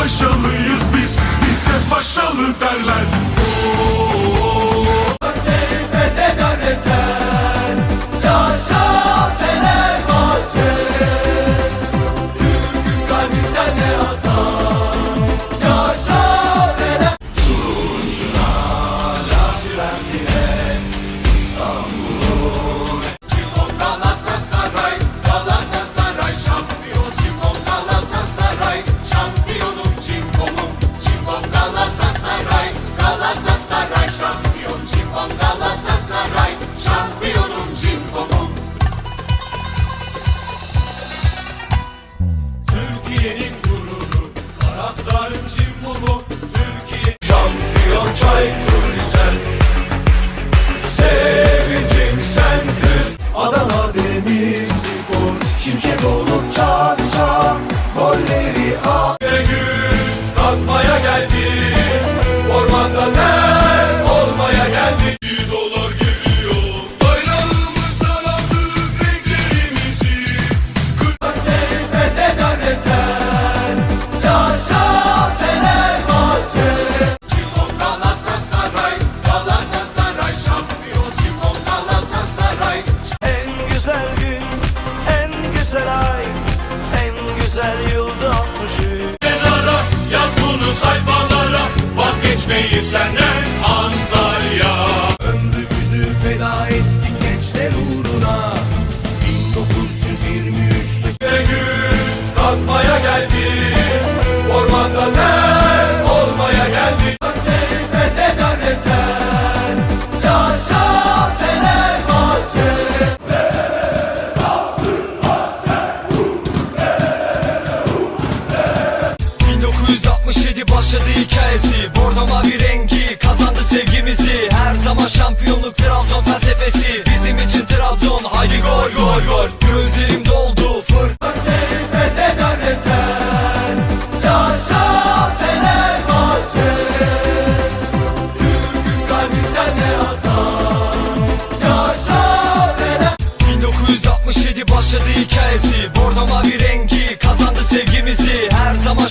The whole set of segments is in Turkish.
Paşalıyız biz. Bize paşalı derler. Galatasaray, güzel yılda 63. Kenara yaz bunu sayfalara Vazgeçmeyi senden Antalya. Ömrümüzü feda ettik gençler uğruna. 1923'te Ve güç katmaya geldim. Ormanda ter başladı hikayesi Bordo mavi rengi kazandı sevgimizi Her zaman şampiyonluk Trabzon felsefesi Bizim için Trabzon haydi gol gol gol Gözlerim doldu fır ...1967 başladı hikayesi Bordo mavi rengi kazandı sevgimizi Her zaman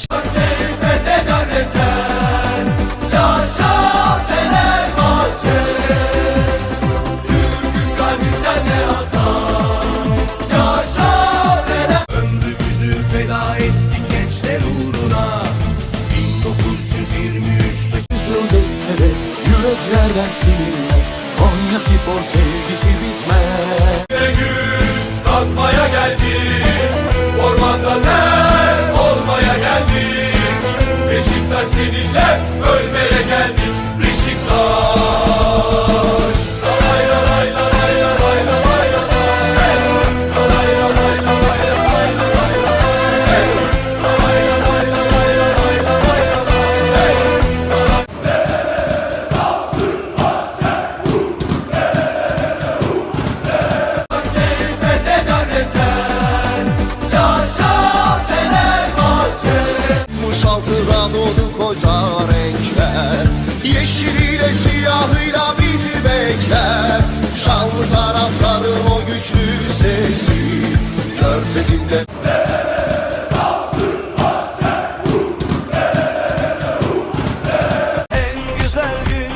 geçse de yüreklerden silinmez. Konya spor sevgisi bitmez. Ve güç katmaya geldi. Ormanda ter olmaya geldi. Beşiktaş seninle saygıyla bizi bekler. Şanlı tarafların o güçlü sesi. Körfezinde En güzel gün,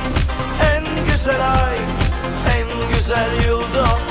en güzel ay En güzel yılda